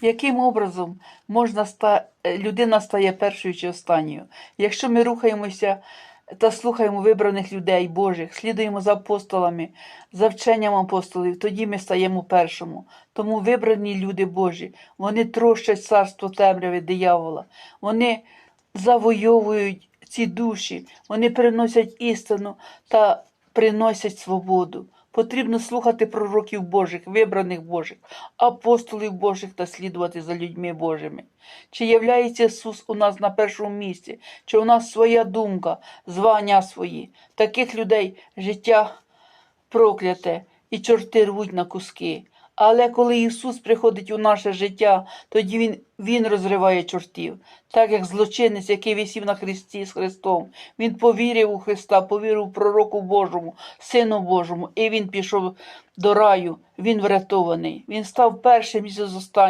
Яким образом можна ста... е, людина стає першою чи останньою? Якщо ми рухаємося та слухаємо вибраних людей Божих, слідуємо за апостолами, за вченням апостолів, тоді ми стаємо першому. Тому вибрані люди Божі, вони трощать царство темряви диявола, вони завойовують ці душі, вони приносять істину та приносять свободу. Потрібно слухати пророків Божих, вибраних Божих, апостолів Божих та слідувати за людьми Божими. Чи являється Ісус у нас на першому місці, чи у нас своя думка, звання свої? Таких людей життя прокляте і чорти рвуть на куски. Але коли Ісус приходить у наше життя, тоді Він, він розриває чортів, так як злочинець, який висів на Христі з Христом. Він повірив у Христа, повірив у пророку Божому, Сину Божому, і він пішов до раю, він врятований. Він став першим із останніх.